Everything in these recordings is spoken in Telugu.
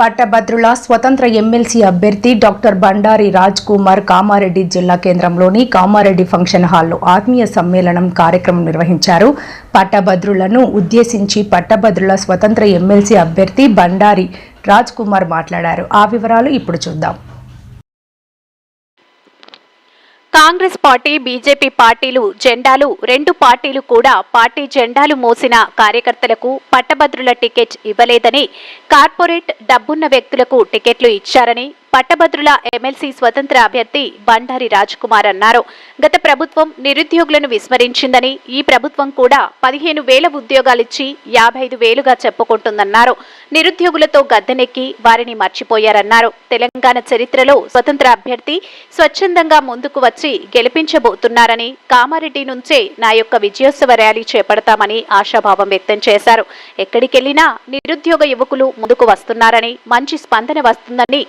పట్టభద్రుల స్వతంత్ర ఎమ్మెల్సీ అభ్యర్థి డాక్టర్ బండారి రాజ్ కుమార్ కామారెడ్డి జిల్లా కేంద్రంలోని కామారెడ్డి ఫంక్షన్ హాల్లో ఆత్మీయ సమ్మేళనం కార్యక్రమం నిర్వహించారు. పట్టభద్రులను ఉద్దేశించి పట్టభద్రుల స్వతంత్ర ఎమ్మెల్సీ అభ్యర్థి బండారి రాజ్ కుమార్ మాట్లాడారు. ఆ వివరాలు ఇప్పుడు చూద్దాం. కాంగ్రెస్ పార్టీ బీజేపీ పార్టీలు జెండాలు రెండు పార్టీలు కూడా పార్టీ జెండాలు మోసిన కార్యకర్తలకు పట్టభద్రుల టికెట్ ఇవ్వలేదని కార్పొరేట్ డబ్బున్న వ్యక్తులకు టికెట్లు ఇచ్చారని పట్టభద్రుల ఎమ్మెల్సీ స్వతంత్ర అభ్యర్థి బండారి రాజ్కుమార్ అన్నారు. గత ప్రభుత్వం నిరుద్యోగులను విస్మరించిందని ఈ ప్రభుత్వం కూడా పదిహేను వేల ఉద్యోగాలిచ్చి యాభై ఐదు వేలుగా చెప్పుకుంటుందన్నారు. నిరుద్యోగులతో గద్దెనెక్కి వారిని మర్చిపోయారన్నారు. తెలంగాణ చరిత్రలో స్వతంత్ర అభ్యర్థి స్వచ్ఛందంగా ముందుకు వచ్చి గెలిపించబోతున్నారని కామారెడ్డి నుంచే నా యొక్క విజయోత్సవ ర్యాలీ చేపడతామని ఆశాభావం వ్యక్తం చేశారు. ఎక్కడికెళ్ళినా నిరుద్యోగ యువకులు ముందుకు వస్తున్నారని మంచి స్పందన వస్తుందని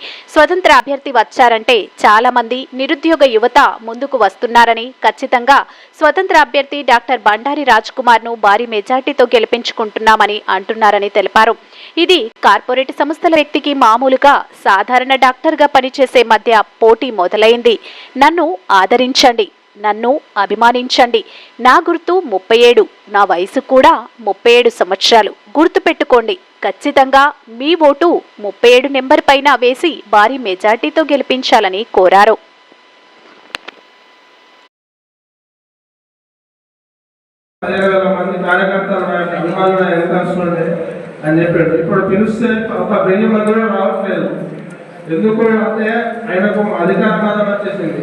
స్వతంత్ర అభ్యర్థి వచ్చారంటే చాలా మంది నిరుద్యోగ యువత ముందుకు వస్తున్నారని ఖచ్చితంగా స్వతంత్ర అభ్యర్థి డాక్టర్ బండారి రాజ్ కుమార్ను భారీ మెజార్టీతో గెలిపించుకుంటున్నామని అంటున్నారని తెలిపారు. ఇది కార్పొరేట్ సంస్థల వ్యక్తికి మామూలుగా సాధారణ డాక్టర్గా పనిచేసే మధ్య పోటీ మొదలైంది. నన్ను ఆదరించండి. నన్ను అభిమానించండి. నా గుర్తు ముప్పై ఏడు నా వయసు కూడా ముప్పై ఏడు సంవత్సరాలు. గుర్తుపెట్టుకోండి ఖచ్చితంగా మీ ఓటు ముప్పై ఏడు నెంబర్ పైన వేసి భారీ మెజార్టీతో గెలిపించాలని కోరారు. అని చెప్పాడు. ఇప్పుడు పిలిస్తే ఒక వెయ్యి మంది కూడా రావట్లేదు. ఎందుకు? అంటే ఆయనకు అధికార బాధ వచ్చేసింది.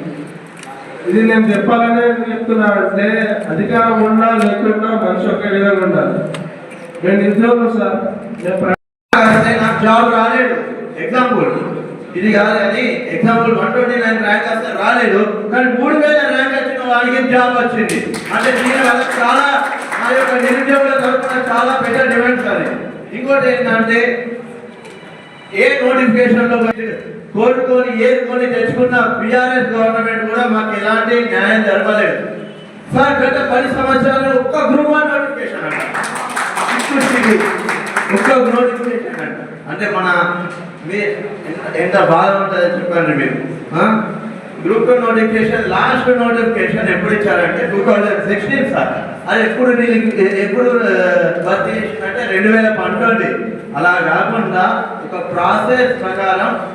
ఇది నేను చెప్పాలనే చెప్తున్నా. అంటే అధికారం ఉన్నా లేకుండా మనిషి ఒకే విధంగా ఉండాలి. నేను నిజంగా సార్. అంటే నాకు జాబ్ రాలేదు. ఎగ్జాంపుల్ ఇది కాదు example one twenty nine rank వస్తే రాలేదు. కానీ మూడు వేల ర్యాంక్ వచ్చిన వాడికి జాబ్ వచ్చింది. అంటే దీని వల్ల చాలా నా యొక్క నిరుద్యోగుల తరఫున చాలా పెద్ద డిమాండ్ సార్ ఇంకోటి ఏంటంటే ఏ నోటిఫికేషన్లో కోరుకొని ఏరుకొని తెచ్చుకున్న బీఆర్ఎస్ గవర్నమెంట్ కూడా మాకు ఎలాంటి న్యాయం జరగలేదు సార్ గత పది సంవత్సరాలు ఒక్క గ్రూప్ నోటిఫికేషన్ ఒక్క నోటిఫికేషన్ అంట. అంటే మన మీ ఎంత- బాధ ఉంటుందో చెప్పండి మీరు. Group two notification last notification ఎప్పుడు ఇచ్చారంటే టూ థౌజండ్ సిక్స్టీన్ సార్. అది ఎప్పుడు నేను ఎప్పుడు భర్తీ చేసిందంటే రెండు వేల పంతొమ్మిది. అలా కాకుండా ఒక ప్రాసెస్ ప్రకారం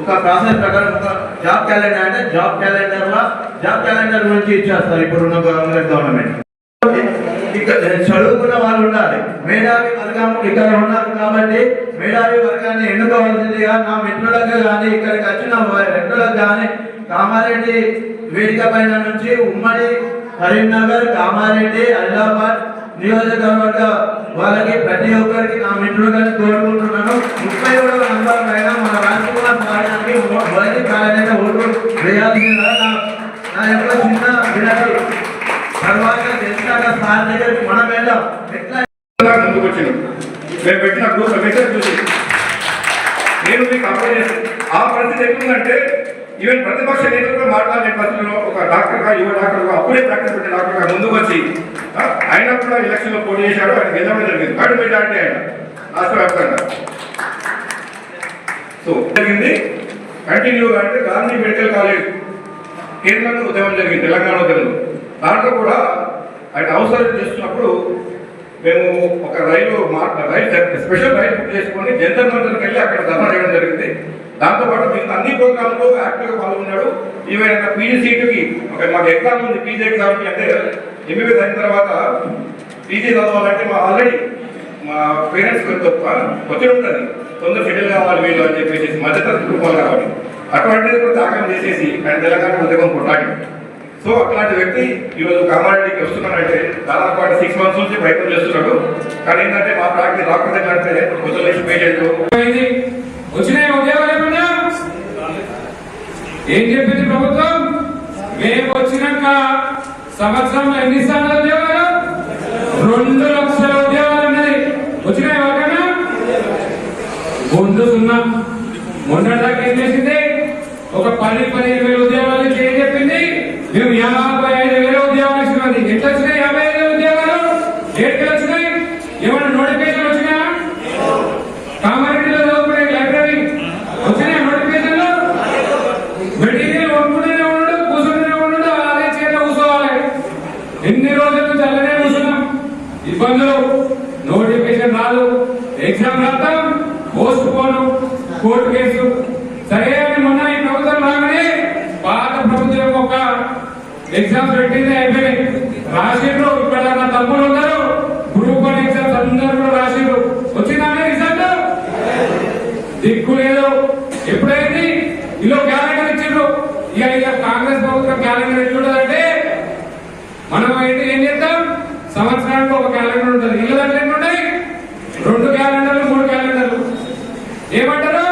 ఒక ప్రాసెస్ ప్రకారం ఒక జాబ్ క్యాలెండర్ అంటే జాబ్ క్యాలెండర్లో జాబ్ క్యాలెండర్ నుంచి ఇచ్చేస్తారు ఇప్పుడున్న కాంగ్రెస్ గవర్నమెంట్. ఇక్కడ చదువుకున్న వాళ్ళు ఉండాలి. మేధావి వర్గం ఇక్కడ ఉన్నారు కాబట్టి మేధావి వర్గాన్ని ఎన్నుకోవాల్సిందిగా నా మిత్రులకు కానీ ఇక్కడికి వచ్చిన మిత్రులకు కానీ కామారెడ్డి వేదిక పైన నుంచి ఉమ్మడి కరీంనగర్ కామారెడ్డి ఆదిలాబాద్ నియోజకవర్గ వాళ్ళకి ప్రతి ఒక్కరికి నా మిత్రులుగా కోరుకుంటున్నాను. ముప్పై ఏడవ నంబర్ పైన మన రాజకుమార్ పాడడానికి మొదటి ప్రాధాన్యత ఓటు వేయాల్సిందిగా నా యొక్క చిన్న వినతి. తర్వాత తెలిసాక సార్ దగ్గరికి మనం వెళ్దాం ఎట్లా ముందుకొచ్చింది మేము పెట్టిన గ్రూప్ మెసేజ్ చూసి. నేను మీకు అప్లై చేసి. ఆ పరిస్థితి ఎట్లుందంటే ఈవెన్ ప్రతిపక్ష నేతలు కూడా మాట్లాడే పరిస్థితిలో ఒక డాక్టర్గా యువ డాక్టర్గా అప్పుడే ప్రాక్టీస్ డాక్టర్ డాక్టర్గా ముందుకు వచ్చి ఆయన కూడా ఎలక్షన్లో పోటీ చేశాడు ఆయన గెలవడం జరిగింది. థర్డ్ మెజార్టీ ఆయన రాష్ట్ర వ్యాప్తంగా సో జరిగింది. కంటిన్యూగా అంటే గాంధీ మెడికల్ కాలేజ్ కేంద్రంలో ఉద్యమం జరిగింది తెలంగాణ ఉద్యమంలో దాంట్లో కూడా ఆయన అవసరం చేస్తున్నప్పుడు మేము ఒక రైలు మా- రైలు స్పెషల్ రైలు బుక్ చేసుకొని జంతర్ మంత్రికి వెళ్ళి అక్కడ ధర్నా చేయడం జరిగింది. దాంతోపాటు మిగతా అన్ని ప్రోగ్రాంలో యాక్టివ్గా పాల్గొన్నాడు. ఈవెన్ అక్కడ పీజీ సీటుకి ఒక మాకు ఎగ్జామ్ ఉంది పీజీ ఎగ్జామ్కి అంటే ఎంబీబీఎస్ అయిన తర్వాత పీజీ చదవాలంటే మా ఆల్రెడీ మా పేరెంట్స్ వచ్చి ఉంటుంది. తొందర సెటిల్ కావాలి వీళ్ళు అని చెప్పేసి మధ్యతరగతి కుటుంబాలు కావాలి. అటువంటిది కూడా దాఖలు చేసేసి ఆయన తెలంగాణ ఉద్యోగం కొట్టాడు సో అట్లాంటి వ్యక్తి ఈరోజు కామారెడ్డికి వస్తున్నాడంటే దాదాపు అంటే సిక్స్ మంత్స్ నుంచి ప్రయత్నం చేస్తున్నాడు. కానీ ఏంటంటే మా ప్రాక్టీస్ రాకపోతే అంటే కొంచెం లేచి పే అయింది వచ్చినాయి ఉద్యోగాలు ఏమన్నా ఏం చెప్పింది ప్రభుత్వం? మేము వచ్చినాక సంవత్సరంలో ఎన్ని సార్లు ఉద్యోగాలు? రెండు లక్షల ఉద్యోగాలు అన్నది వచ్చినాయి ఎవరికైనా ముందు సున్నా. మొన్నటిదాకా ఏం చేసింది? ఒక పది పదిహేను వేల ఉద్యోగాలు చేయండి మీరు యాభై ఐదు వేల ఉద్యోగాలు ఇస్తున్నది ఎట్లా వచ్చినాయి? యాభై ఐదు ఉద్యోగాలు? ఏడుకలు వచ్చినాయి? ఏమైనా నోటిఫికేషన్ వచ్చినా కామారెడ్డిలో లైబ్రరీ వచ్చినాయి నోటిఫికేషన్లు? మెటీరియల్ వండుకునే ఉండడు కూర్చునే ఉండడు అలాగే చేత కూర్చోవాలి. ఎన్ని రోజులు చల్లనే కూర్చున్నాం. ఇబ్బందులు. నోటిఫికేషన్ రాదు. ఎగ్జామ్ రాస్తాం పోస్ట్ పోను. Court case. సరే అని మొన్న ఈ ప్రభుత్వం రాగానే పాత ప్రభుత్వం ఒక ఎగ్జామ్స్ పెట్టింది అయిపోయినాయి రాసిండ్రు. ఇక్కడ నా తమ్ముడు ఉన్నారు. గ్రూప్ వన్ ఎగ్జామ్స్ అందరూ కూడా రాసిండ్రు. వచ్చిందానే రిజల్ట్? దిక్కు లేదు. ఎప్పుడైంది? ఇలా క్యాలెండర్ ఇచ్చిండ్రు. ఇక ఇక కాంగ్రెస్ ప్రభుత్వం క్యాలెండర్ ఎట్లుంటదంటే మనం అయితే ఏం చేద్దాం? సంవత్సరానికి ఒక క్యాలెండర్ ఉంటుంది. ఇల్లు దాంట్లో ఎన్ని ఉన్నాయి? రెండు క్యాలెండర్ మూడు క్యాలెండర్లు ఏమంటారు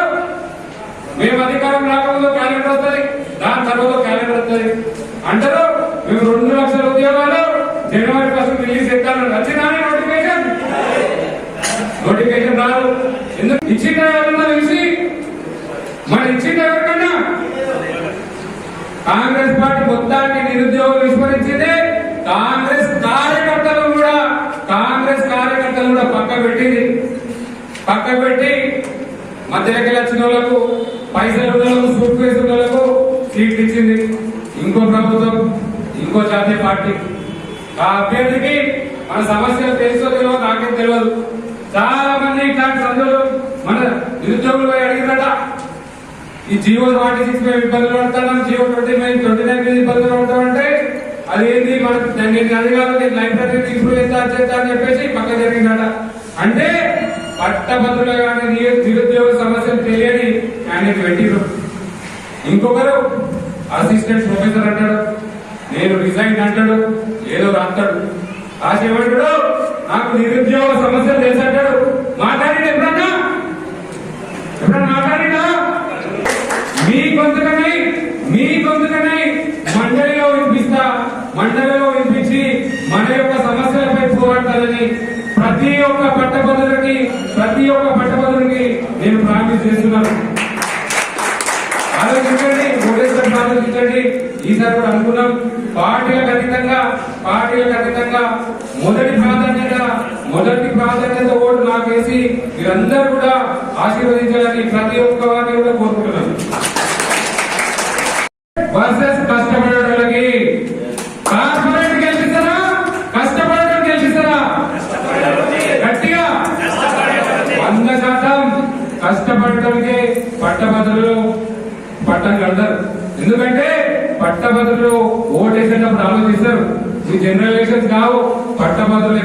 మేము అధికారం రాకముందు క్యాలెండర్ వస్తుంది దాని తర్వాత క్యాలెండర్ వస్తుంది అంటారు? మేము రెండు లక్షల ఉద్యోగాలు జనవరి ఫస్ట్ రిలీజ్ చేస్తాను. వచ్చిందా నోటిఫికేషన్ నోటిఫికేషన్ రాదు. ఎందుకు? ఇచ్చిన ఎవరన్నా తెలిసి. మరి ఇచ్చిన ఎవరికన్నా కాంగ్రెస్ పార్టీ మొత్తాన్ని నిరుద్యోగం విస్మరించింది. కాంగ్రెస్ కార్యకర్తలు కూడా కాంగ్రెస్ కార్యకర్తలు కూడా పక్క పెట్టింది. పక్క పెట్టి మధ్యలోకి వచ్చిన వాళ్ళకు పైసలు ఉన్న వాళ్ళకు సూట్ కేసు ఉన్న వాళ్ళకు సీట్లు ఇచ్చింది. ఇంకో ప్రభుత్వం ఇంకో జాతీయ పార్టీ. ఆ అభ్యర్థికి మన సమస్యలు తెలుసో తెలియదు నాకేం తెలియదు. చాలా మంది ఇట్లాంటి సందులు మన నిరుద్యోగులు పోయి అడిగినట ఈ జియో ఫార్టీ సిక్స్ మేము ఇబ్బందులు పడతాం GO twenty nine twenty nine మీద ఇబ్బందులు పడతామంటే అదేంది? ఏంది మనకు నేను అది లైబ్రరీ ఇంప్రూవ్ చేస్తా చేస్తా అని చెప్పేసి పక్క జరిగిందట. అంటే పట్టభద్రులు కానీ నిరుద్యోగ సమస్యలు తెలియని ఆయన పెట్టిరు ఇంకొకరు అసిస్టెంట్ ప్రొఫెసర్ అంటాడు నేను రిజైన్ అంటాడు ఏదో రాస్తాడు. రాసి నాకు నిరుద్యోగ సమస్యలు తెలుసు అంటాడు. మాట్లాడి ఎప్పుడన్నా? ఎప్పుడన్నా మాట్లాడినా మీ కొంతకనై మీ కొంతకనై మండలిలో వినిపిస్తా మండలిలో వినిపించి మన యొక్క సమస్యలపై పోరాడాలని ప్రతి ఒక్క పట్టభద్రుడికి ప్రతి ఒక్క పట్టభద్రుడికి నేను ప్రామిస్ చేస్తున్నాను. ఆలోచించండి. ఆలోచించండి ఈసారి కూడా అనుకున్నాం. పార్టీలకు అతీతంగా పార్టీలకు అతీతంగా మొదటి ప్రాధాన్యత మొదటి ప్రాధాన్యత ఓటు నాకేసి మీరందరూ కూడా ఆశీర్వదించాలని ప్రతి ఒక్క వారిని కూడా కోరుకుంటున్నాను. వర్సెస్ కష్టపడేటోళ్ళకి కార్పొరేట్ గెలిపిస్తారా? కష్టపడటం గెలిపిస్తారా? గట్టిగా. వంద శాతం కష్టపడటానికి పట్టభద్రులు పట్టం కడతారు. ఎందుకంటే పట్టభద్రులు ఓటేసేటప్పుడు ఆలోచిస్తారు. ఈ జనరల్ ఎలక్షన్స్ కావు పట్టభద్రులు